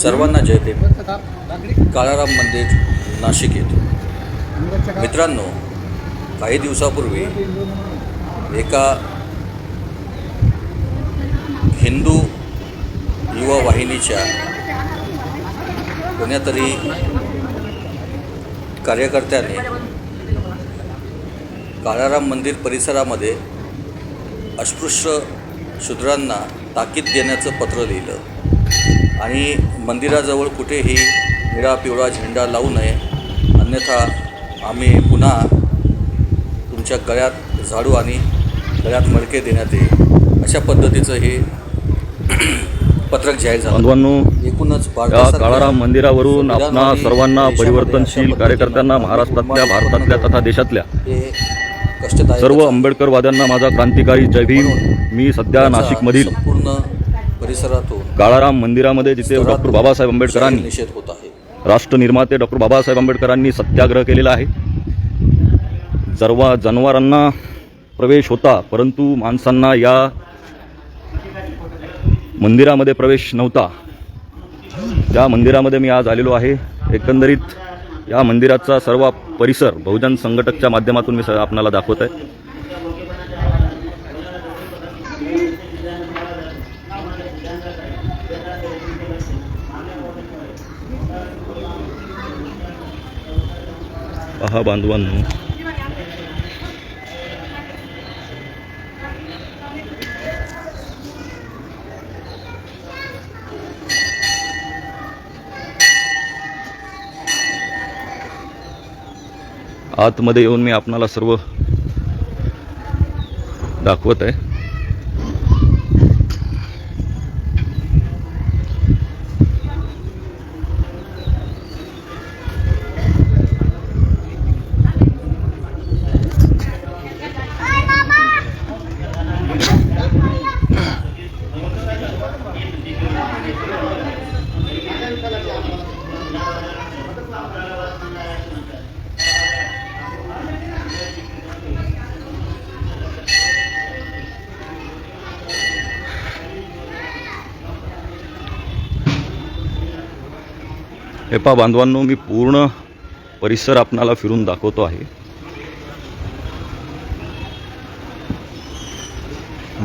सर्वांना जय काळाराम मंदिर नाशिक येथे मित्रांनो काही दिवसापूर्वी एका हिंदू युवा वाहिनीच्या कोण्यातरी कार्यकर्त्याने काळाराम मंदिर परिसरामध्ये अस्पृश्य शूद्रांना ताकीद देण्याचं पत्र लिहिलं. आणि मंदिराजवळ कुठेही निळा पिवळा झेंडा लावू नये. अन्यथा आम्ही पुन्हा तुमच्या गळ्यात झाडू आणि गळ्यात मडके देण्यात येईल. अशा पद्धतीचं हे पत्रक जाहीर झालं. बांधवांनो एकूणच काळाराम मंदिरावरून आपणा सर्वांना परिवर्तनशील कार्यकर्त्यांना महाराष्ट्रातल्या भारतातल्या तथा देशातल्या सर्व आंबेडकरवाद्यांना माझा क्रांतिकारी जय भीम. मी सध्या नाशिकमधील संपूर्ण परिसरातून काळाराम मंदिरामध्ये जिथे डॉक्टर बाबासाहेब आंबेडकरांनी निषेध होत आहे. राष्ट्रनिर्माते डॉक्टर बाबासाहेब आंबेडकरांनी सत्याग्रह केलेला आहे. जरवा जनावरांना प्रवेश होता परंतु माणसांना या मंदिरामध्ये प्रवेश नव्हता. त्या मंदिरामध्ये मी आज आलेलो आहे एकंदरीत या मंदिराचा सर्व परिसर बहुजन संघटकच्या माध्यमातून मी स आपणाला दाखवत आहे. पहा बांधवांनो. आतमध्ये येऊन मी आपणाला सर्व दाखवत आहे. हे पा बांधवांनो मी पूर्ण परिसर आपणाला फिरून दाखवतो आहे.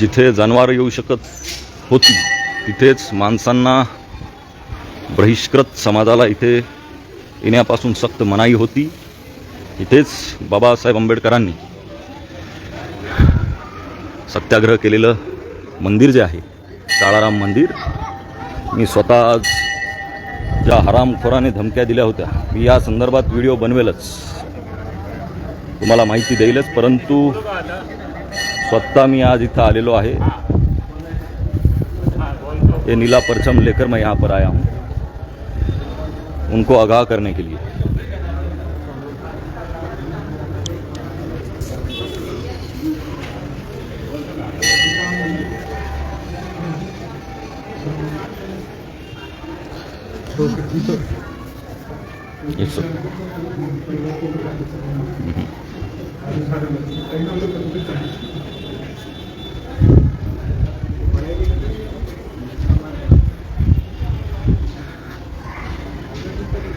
जिथे जनावर येऊ शकत होती तिथेच माणसांना बहिष्कृत समाजाला इथे येण्यापासून सक्त मनाई होती. इथेच बाबासाहेब आंबेडकरांनी सत्याग्रह केलेलं मंदिर जे आहे काळाराम मंदिर मी स्वतः ज्या हरामखोराने धमक्या दिल्या होत्या मी या संदर्भात व्हिडिओ बनवेलच. तुम्हाला माहिती देईलच परंतु स्वतः मी आज इथं आलेलो आहे. ये नीला परचम लेकर मैं यहाँ पर आया हूँ. उनको आगाह करने के लिए. ये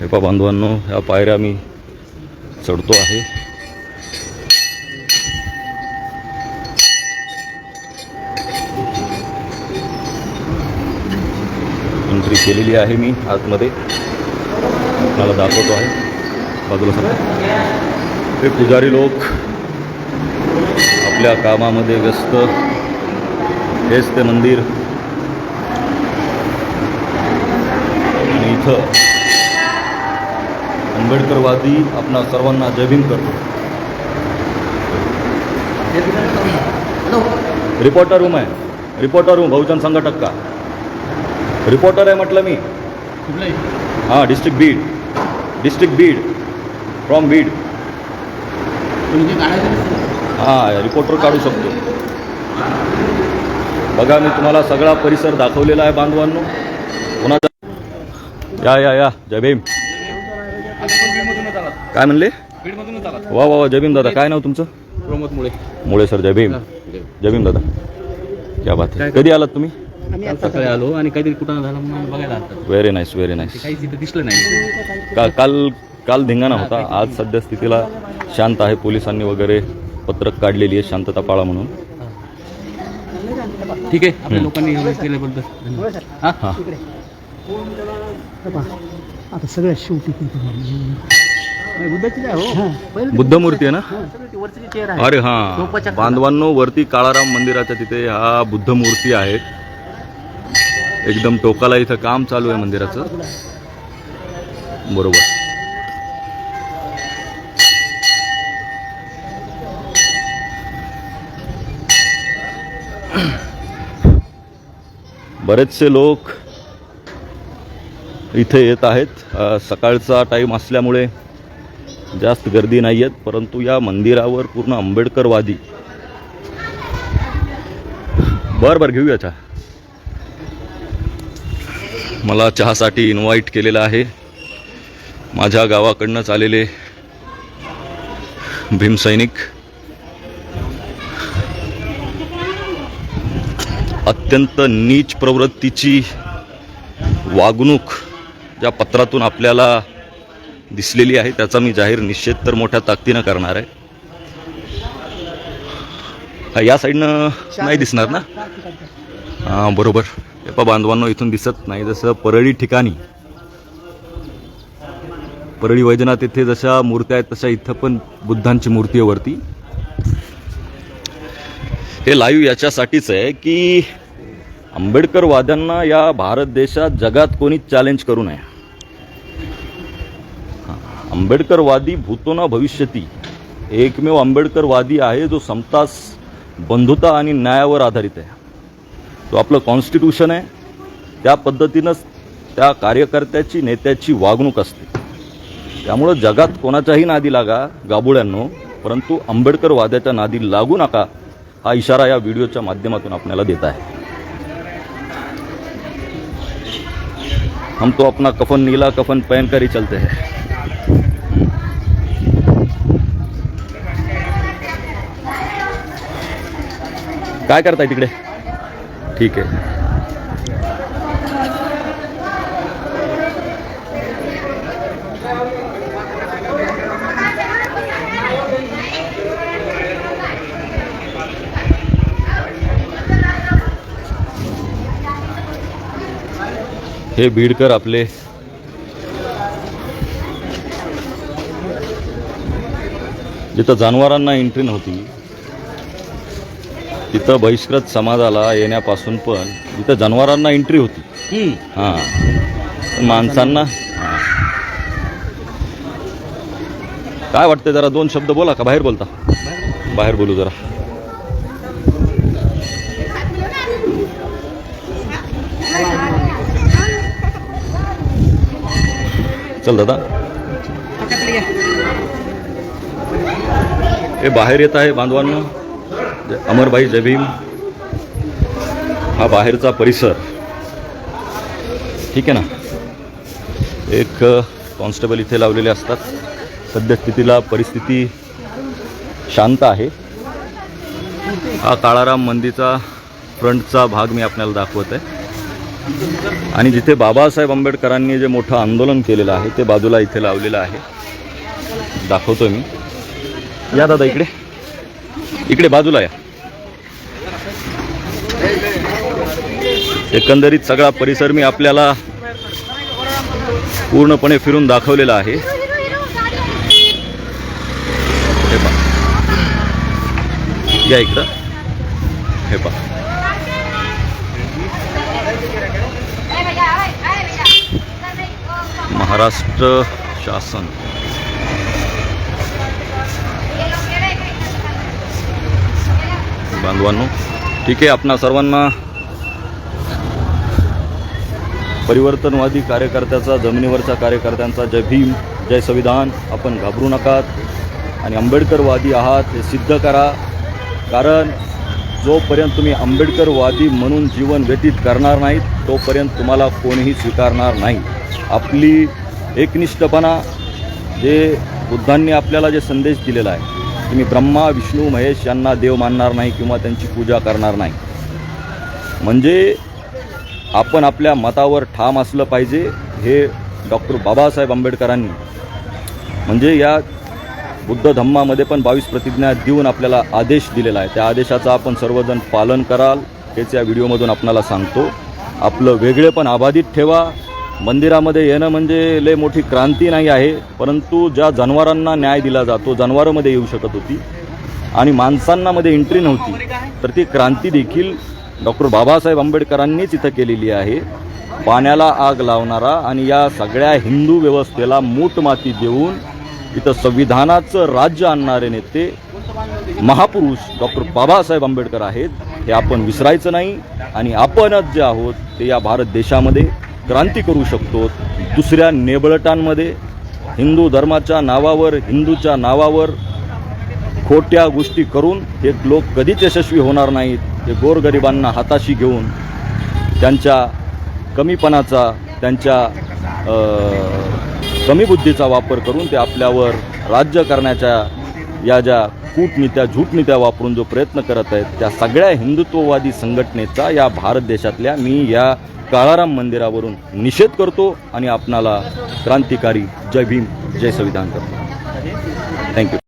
हे पहा बांधवांनो ह्या पायऱ्या मी चढतो आहे एंट्री केलेली आहे मी आतमध्ये. मला दाखवतो आहे. बाजूला सर हे पुजारी लोक आपल्या कामामध्ये व्यस्त. हेच ते मंदिर. आणि इथं आंबेडकरवादी आपणा सर्वांना जयभीम करतो. रिपोर्टर रूम आहे. रिपोर्टर रूम बहुजन संघटक का? रिपोर्टर आहे म्हटलं मी. हां district Beed district Beed from Beed हां रिपोर्टर काढू शकतो. बघा मी तुम्हाला सगळा परिसर दाखवलेला आहे बांधवांनो. कोणाचा? या या या. जय भीम. काय म्हणले? बीडमधूनच आला वा वा वा जय भीम दादा. काय नाव तुमचं? प्रमोद मुळे. मुळे सर. जय भीम. जय भीम. दादा. क्या बात आहे कधी आलात तुम्ही? काल सकाळी आलो आणि काहीतरी कुठं झालं म्हणून आम्ही बघायला आलो व्हेरी नाईस व्हेरी नाईस ते काहीच इथं दिसलं नाही. का काल काल धिंगाणा होता. आज सध्या स्थितीला शांत आहे. पोलिसांनी वगैरे पत्रक काढलेली आहे. शांतता पाळा म्हणून. ठीक आहे. आपल्या लोकांनी केल्याबद्दल. हा? हां. आता सगळ्यात शेवटी काय हो. बुद्ध मूर्ती आहे ना? अरे हां. बांधवांनो वरती काळाराम मंदिराच्या तिथे हा बुद्ध मूर्ती आहे. एकदम टोकाला इथं काम चालू आहे मंदिराचं. बरोबर. बरेचसे लोक इथे येत आहेत. सकाळचा टाईम असल्यामुळे जास्त गर्दी नाही आहेत परंतु या मंदिरावर पूर्ण आंबेडकरवादी. बर बर घेऊया चहा मला चहासाठी इन्व्हाइट केलेलं आहे. माझ्या गावाकडनंच आलेले भीमसैनिक अत्यंत नीच प्रवृत्तीची वागणूक ज्या पत्रातून आपल्याला दिसलेली आहे त्याचा मी जाहीर निषेध तर मोठ्या ताकदीनं करणार आहे. हा, या साईडनं नाही दिसणार ना? हां बरोबर. हे बांधवांनो इथून दिसत नाही जसं परळी ठिकाणी. परळी वैजनाथ येथे जशा मूर्त्या आहेत तशा इथं पण बुद्धांची मूर्ती आहे वरती. हे लाईव्ह याच्यासाठीच आहे की आंबेडकरवाद्यांना या भारत देशात जगात कोणीच चॅलेंज करू नये. आंबेडकरवादी भूतोना भविष्यती. एकमेव आंबेडकरवादी आहे जो समतास बंधुता आणि न्यायावर आधारित आहे. तो आपलं कॉन्स्टिट्यूशन आहे. त्या पद्धतीनंच त्या कार्यकर्त्याची नेत्याची वागणूक असते. त्यामुळं जगात कोणाच्याही नादी लागा गाबुळ्यांनो. परंतु आंबेडकरवाद्याच्या नादी लागू नका हा इशारा या व्हिडिओच्या माध्यमातून आपल्याला देत आहे. हम तो अपना कफन नीला कफन पहन कर ही चलते हैं. काय करताय तिकडे? ठीक आहे. हे बीडकर आपले. जिथं जनावरांना एंट्री नव्हती तिथं बहिष्कृत समाजाला येण्यापासून पण तिथं जनावरांना एंट्री होती. हां. माणसांना. हां. काय वाटतंय जरा दोन शब्द बोला का? बाहेर बोलता. बाहेर बोलू जरा. चल दादा. हे बाहेर येत आहे बांधवांनो. अमरबाई जबीम हा बाहेरचा परिसर. ठीक आहे ना? एक कॉन्स्टेबल इथे लावलेले असतात. सद्यस्थितीला परिस्थिती शांत आहे. हा काळाराम मंदिरचा फ्रंटचा भाग मी आपल्याला दाखवत आहे. आणि जिथे बाबासाहेब आंबेडकरांनी जे मोठं आंदोलन केलेलं आहे ते बाजूला इथे लावलेलं आहे. दाखवतो मी. या दादा इकडे. इकडे बाजूला या. एकंदरीत सगळा परिसर मी आपल्याला पूर्णपणे फिरून दाखवलेला आहे. हे पहा. या इकडं. हे पा महाराष्ट्र शासन. बांधवांनो ठीक आहे आपणा सर्वांना परिवर्तनवादी कार्यकर्त्याचा जमिनीवरच्या कार्यकर्त्यांचा जय भीम जय संविधान. आपण घाबरू नकात आणि आंबेडकरवादी आहात हे सिद्ध करा. कारण जोपर्यंत तुम्ही आंबेडकरवादी म्हणून जीवन व्यतीत करणार नाहीत तोपर्यंत तुम्हाला कोणीही स्वीकारणार नाही. आपली एकनिष्ठपणा जे बुद्धांनी आपल्याला जे संदेश दिलेला आहे की मी ब्रह्मा विष्णू महेश यांना देव मानणार नाही किंवा त्यांची पूजा करणार नाही. म्हणजे आपण आपल्या मतावर ठाम असलं पाहिजे हे डॉक्टर बाबासाहेब आंबेडकरांनी. म्हणजे या बुद्ध धम्मामध्ये पण बावीस प्रतिज्ञा देऊन आपल्याला आदेश दिलेला आहे. त्या आदेशाचं आपण सर्वजण पालन कराल हेच या व्हिडिओमधून आपणाला सांगतो. आपलं वेगळेपण आबाधित ठेवा मंदिरामध्ये येणं म्हणजे लय मोठी क्रांती नाही आहे परंतु ज्या जनावरांना न्याय दिला जातो जनावरांमध्ये येऊ शकत होती आणि माणसांना मध्ये एंट्री नव्हती तर ती क्रांती देखील डॉक्टर बाबासाहेब आंबेडकरांनीच इथं केलेली आहे. पाण्याला आग लावणारा आणि या सगळ्या हिंदू व्यवस्थेला मूठ माती देऊन इथं संविधानाचं राज्य आणणारे नेते महापुरुष डॉक्टर बाबासाहेब आंबेडकर आहेत हे आपण विसरायचं नाही आणि आपणच जे आहोत ते या भारत देशामध्ये क्रांती करू शकतो दुसऱ्या नेबळटांमध्ये हिंदू धर्माच्या नावावर हिंदूच्या नावावर खोट्या गोष्टी करून हे लोक कधीच यशस्वी होणार नाहीत. हे गोरगरिबांना हाताशी घेऊन त्यांच्या कमीपणाचा त्यांच्या कमी बुद्धीचा वापर करून ते आपल्यावर राज्य करण्याच्या या ज्या कूटनीत्या झूटनीत्या वापरून जो प्रयत्न करत आहेत त्या सगळ्या हिंदुत्ववादी संघटनेचा या भारत देशातल्या मी या काळाराम मंदिरावरून निषेध करतो आणि आपणाला क्रांतिकारी जय भीम जय संविधान करतो. थँक्यू